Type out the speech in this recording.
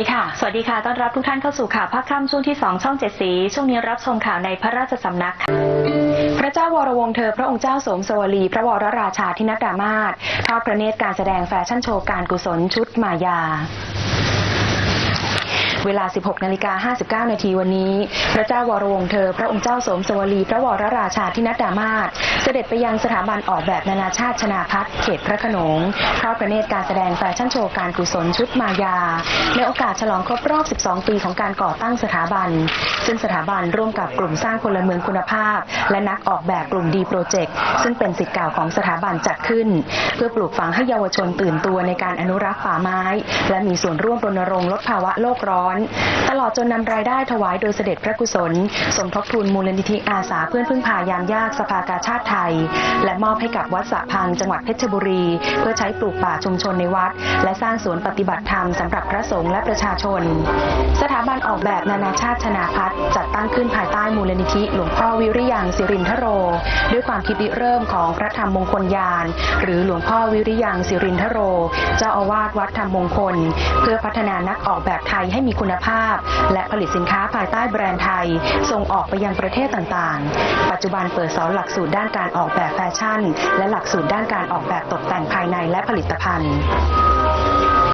สวัสดีค่ะ ต้อนรับทุกท่านเข้าสู่ข่าวภาคค่ำช่วงที่ 2 ช่องเจ็ดสี ช่วงนี้รับชมข่าวในพระราชสำนักค่ะพระเจ้าวรวงเธอพระองค์เจ้าสมสวลี พระวรราชาธินดามาศทอดพระเนตรการแสดงแฟชั่นโชว์การกุศลชุดมายา เวลา 16 นาฬิกา 59 นาทีวันนี้ พระเจ้าวรวงเธอ พระองค์เจ้าสมสวลี พระวรราชาธินัดดามาศเสด็จไปยังสถาบันออกแบบนานาชาติชนาพัฒน์เขตพระขนงทอดพระเนตรการแสดงแฟชั่นโชว์การกุศลชุดมายา ในโอกาสฉลองครบรอบ 12 ปีของการก่อตั้งสถาบัน ซึ่งสถาบันร่วมกับกลุ่มสร้างพลเมืองคุณภาพ และนักออกแบบกลุ่มดีโปรเจกต์ซึ่งเป็นสิทธิ์เก่าของสถาบันจัดขึ้น เพื่อปลูกฝังให้เยาวชนตื่นตัวในการอนุรักษ์ป่าไม้ และมีส่วนร่วมรณรงค์ลดภาวะโลกร้อนตลอดจนนำรายได้ถวายโดยเสด็จพระกุศล สมทบทุนมูลนิธิอาสาเพื่อนพึ่งพายามยากสภากาชาติไทย และมอบให้กับวัดสะพังจังหวัดเพชรบุรี เพื่อใช้ปลูกป่าชุมชนในวัด และสร้างสวนปฏิบัติธรรมสำหรับพระสงฆ์และประชาชน สถาบันออกแบบนานาชาติชนาพัฒน์จัดตั้งขึ้นภายใต้มูลนิธิหลวงพ่อวิริยังสิรินทโร ด้วยความคิดริเริ่มของพระธรรมมงคลยาน หรือหลวงพ่อวิริยังสิรินทโร เจ้าอาวาสวัดธรรมมงคล เพื่อพัฒนานักออกแบบไทยให้มีคุณภาพ และผลิตสินค้าภายใต้แบรนด์ไทย ส่งออกไปยังประเทศต่างๆ ปัจจุบันเปิดสอนหลักสูตรด้านการออกแบบแฟชั่น และหลักสูตรด้านการออกแบบตกแต่งภายในและผลิตภัณฑ์